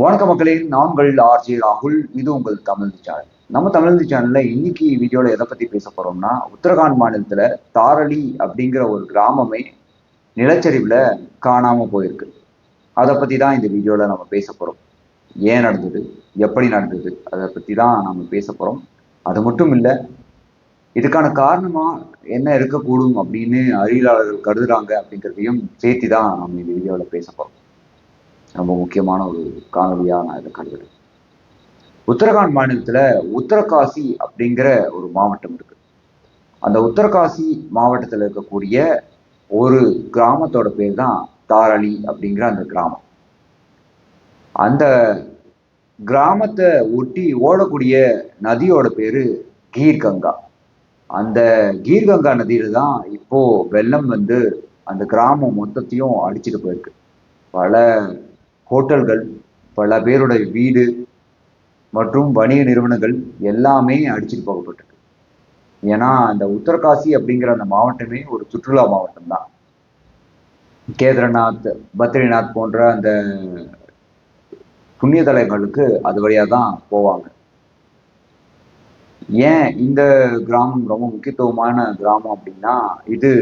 வணக்க மக்களே நாங்கள் ஆர்ஜி ராகுல். இது உங்கள் தமிழ் சேனல். நம்ம தமிழ் சேனல்ல இன்னைக்கு வீடியோல எதை பத்தி பேச போறோம்னா உத்தரகாண்ட் மாநிலத்துல தாரளி அப்படிங்கிற ஒரு கிராமமே நிலச்சரிவுல காணாம போயிருக்கு. அதை பத்தி தான் இந்த வீடியோல நம்ம பேச போறோம். ஏன் நடந்தது? எப்படி நடந்தது? அதை பத்தி தான் நம்ம பேச போறோம். அது மட்டும் இல்லை இதுக்கான காரணமா என்ன இருக்கக்கூடும் அப்படின்னு அறிவியலாளர்கள் கருதுறாங்க அப்படிங்கிறதையும் சேர்த்து தான் நம்ம இந்த வீடியோவில் பேச போறோம். ரொம்ப முக்கியமான ஒரு காணொலியாக நான் இதை கருதுகிறேன் உத்தரகாண்ட் மாநிலத்தில் உத்தரகாசி அப்படிங்கிற ஒரு மாவட்டம் இருக்கு. அந்த உத்தரகாசி மாவட்டத்தில் இருக்கக்கூடிய ஒரு கிராமத்தோட பேர் தான் தாரளி அப்படிங்கிற அந்த கிராமம். அந்த கிராமத்தை ஒட்டி ஓடக்கூடிய நதியோட பேரு கீர்கங்கா. அந்த கீர்கங்கா நதியில தான் இப்போ வெள்ளம் வந்து அந்த கிராமம் மொத்தத்தையும் அடிச்சுட்டு போயிருக்கு. பல ஹோட்டல்கள் பல பேருடைய வீடு மற்றும் வணிக நிறுவனங்கள் எல்லாமே அடிச்சுட்டு போகப்பட்டிருக்கு ஏன்னா அந்த உத்தரகாசி அப்படிங்கிற அந்த மாவட்டமே ஒரு சுற்றுலா மாவட்டம் தான் கேதார்நாத் பத்ரிநாத் போன்ற அந்த புண்ணிய தலங்களுக்கு அது வழியாக தான் போவாங்க. ஏன் இந்த கிராமம் ரொம்ப முக்கியத்துவமான கிராமம் அப்படின்னா இது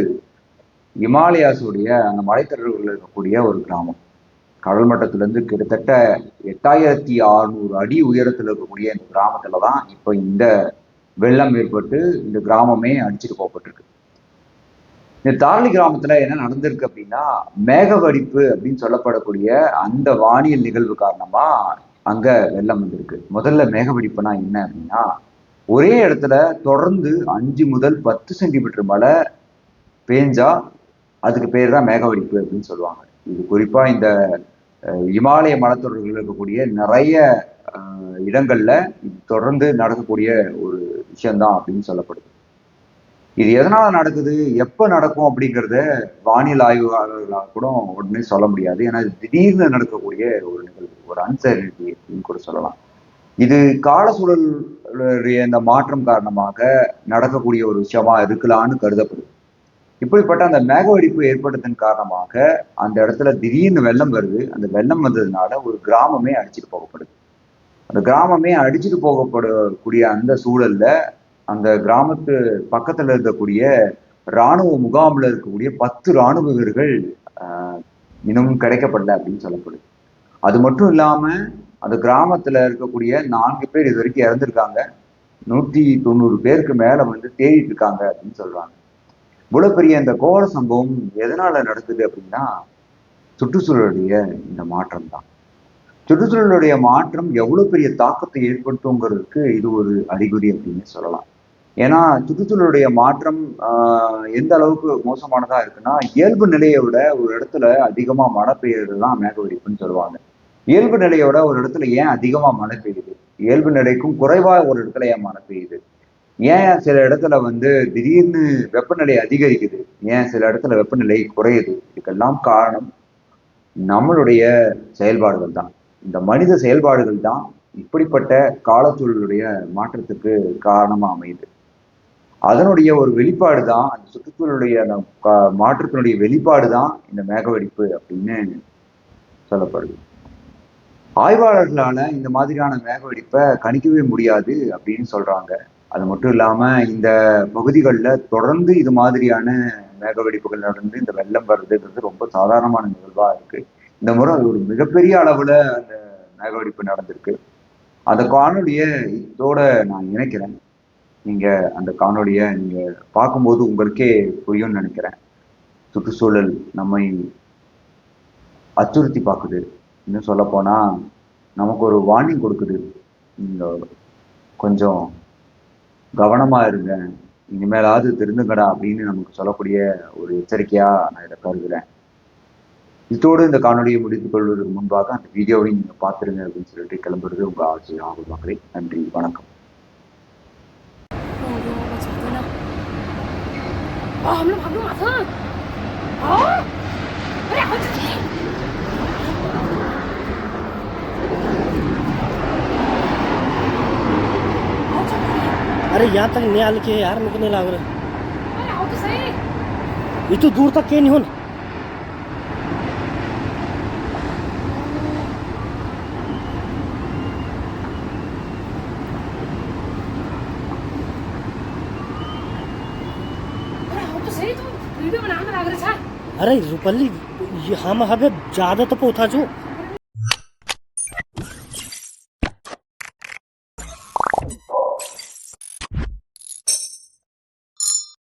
இமாலயாஸுடைய அந்த மலைத்தொடர்களில் இருக்கக்கூடிய ஒரு கிராமம். கடல் மட்டத்திலேருந்து கிட்டத்தட்ட எட்டாயிரத்தி அறுநூறு அடி உயரத்தில் இருக்கக்கூடிய இந்த கிராமத்தில் தான் இப்போ இந்த வெள்ளம் ஏற்பட்டு இந்த கிராமமே அடிச்சுட்டு போகப்பட்டிருக்கு. இந்த தாரளி கிராமத்தில் என்ன நடந்திருக்கு அப்படின்னா மேகவடிப்பு அப்படின்னு சொல்லப்படக்கூடிய அந்த வானியல் நிகழ்வு காரணமாக அங்கே வெள்ளம் வந்திருக்கு. முதல்ல மேகவடிப்புனா என்ன அப்படின்னா ஒரே இடத்துல தொடர்ந்து அஞ்சு முதல் பத்து சென்டிமீட்டர் மழை பேஞ்சா அதுக்கு பேர் தான் மேகவடிப்பு அப்படின்னு சொல்லுவாங்க. இது குறிப்பாக இந்த இமாலய மலைத்தொடர்கள் இருக்கக்கூடிய நிறைய இடங்கள்ல இது தொடர்ந்து நடக்கக்கூடிய ஒரு விஷயம்தான் அப்படின்னு சொல்லப்படுது. இது எதனால நடக்குது? எப்ப நடக்கும் அப்படிங்கிறத வானிலை ஆய்வாளர்களாக கூட உடனே சொல்ல முடியாது. ஏன்னா திடீர்னு நடக்கக்கூடிய ஒரு நிகழ்வு ஒரு அன்சர்டினிட்டி அப்படின்னு கூட சொல்லலாம். இது கால சூழலுடைய இந்த மாற்றம் காரணமாக நடக்கக்கூடிய ஒரு விஷயமா இருக்கலாம்னு கருதப்படுது. இப்படிப்பட்ட அந்த மேகவெடிப்பு ஏற்பட்டதன் காரணமாக அந்த இடத்துல திடீர்னு வெள்ளம் வருது. அந்த வெள்ளம் வந்ததுனால ஒரு கிராமமே அடிச்சுட்டு போகப்படுது. அந்த கிராமமே அடிச்சுட்டு போகப்படக்கூடிய அந்த சூழல்ல அந்த கிராமத்து பக்கத்துல இருக்கக்கூடிய இராணுவ முகாம்ல இருக்கக்கூடிய பத்து இராணுவ வீரர்கள் இன்னமும் கிடைக்கப்படல அப்படின்னு சொல்லப்படுது. அது மட்டும் இல்லாம அந்த கிராமத்துல இருக்கக்கூடிய நான்கு பேர் இது வரைக்கும் இறந்திருக்காங்க. நூற்றி தொண்ணூறு பேருக்கு மேல வந்து தேடிட்டு இருக்காங்க அப்படின்னு சொல்றாங்க. இவ்வளவு பெரிய இந்த கோர சம்பவம் எதனால நடக்குது அப்படின்னா சுற்றுச்சூழலுடைய இந்த மாற்றம் தான். சுற்றுச்சூழலுடைய மாற்றம் எவ்வளவு பெரிய தாக்கத்தை ஏற்படுத்துங்கிறதுக்கு இது ஒரு அறிகுறி அப்படின்னு சொல்லலாம். ஏன்னா சுற்றுச்சூழலுடைய மாற்றம் எந்த அளவுக்கு மோசமானதா இருக்குன்னா இயல்பு நிலையை விட ஒரு இடத்துல அதிகமா மழை பெய்யறது தான் மேகவெடிப்புன்னு சொல்லுவாங்க. இயல்பு நிலையை விட ஒரு இடத்துல ஏன் அதிகமா மழை பெய்யுது? இயல்பு நிலைக்கும் குறைவா ஒரு இடத்துல ஏன் மழை பெய்யுது? ஏன் சில இடத்துல வந்து திடீர்னு வெப்பநிலை அதிகரிக்குது? ஏன் சில இடத்துல வெப்பநிலை குறையுது? இதுக்கெல்லாம் காரணம் நம்மளுடைய செயல்பாடுகள் தான். இந்த மனித செயல்பாடுகள் தான் இப்படிப்பட்ட காலச்சூழலுடைய மாற்றத்துக்கு காரணமாக அமையுது. அதனுடைய ஒரு வெளிப்பாடு தான் அந்த சுற்றுச்சூழலுடைய அந்த கா- மாற்றத்தினுடைய வெளிப்பாடு தான் இந்த மேகவெடிப்பு அப்படின்னு சொல்லப்படுது. ஆய்வாளர்களால இந்த மாதிரியான மேகவெடிப்பை கணிக்கவே முடியாது அப்படின்னு சொல்றாங்க. அது மட்டும் இல்லாமல் இந்த பகுதிகளில் தொடர்ந்து இது மாதிரியான மேகவெடிப்புகள் நடந்து இந்த வெள்ளம் வருதுங்கிறது ரொம்ப சாதாரணமான நிகழ்வாக இருக்குது இந்த முறை அது ஒரு மிகப்பெரிய அளவில் அந்த மேகவெடிப்பு நடந்திருக்கு. அந்த காணொலியை இதோட நான் இணைக்கிறேன். நீங்கள் அந்த காணொலியை நீங்கள் பார்க்கும்போது உங்களுக்கே புரியும்னு நினைக்கிறேன். சுற்றுச்சூழல் நம்மை அச்சுறுத்தி பார்க்குது. இன்னும் சொல்லப்போனால் நமக்கு ஒரு வார்னிங் கொடுக்குது. இந்த கொஞ்சம் கவனமா இருங்க இனிமேலாவது திருந்துங்கடா அப்படின்னு நமக்கு சொல்லக்கூடிய ஒரு எச்சரிக்கையா நான் இதை கருதுறேன் இதோடு இந்த காணொலியை முடித்துக் கொள்வதற்கு முன்பாக அந்த வீடியோவை நீங்க பார்த்துருங்க அப்படின்னு சொல்லிட்டு கிளம்புறது உங்க ஆட்சி ராகுல் மக்களே நன்றி வணக்கம் 어, 영어가 잘 되나? 아, 얼른 방금 와서! 어? 그래, 어떡해! अरे यहाँ तक नहीं आल के यार मुझे नहीं लाग रहा। ये तो दूर तक के नहीं हो ना। अरे रुपली हम हमें ज़्यादा तो पोथा जो।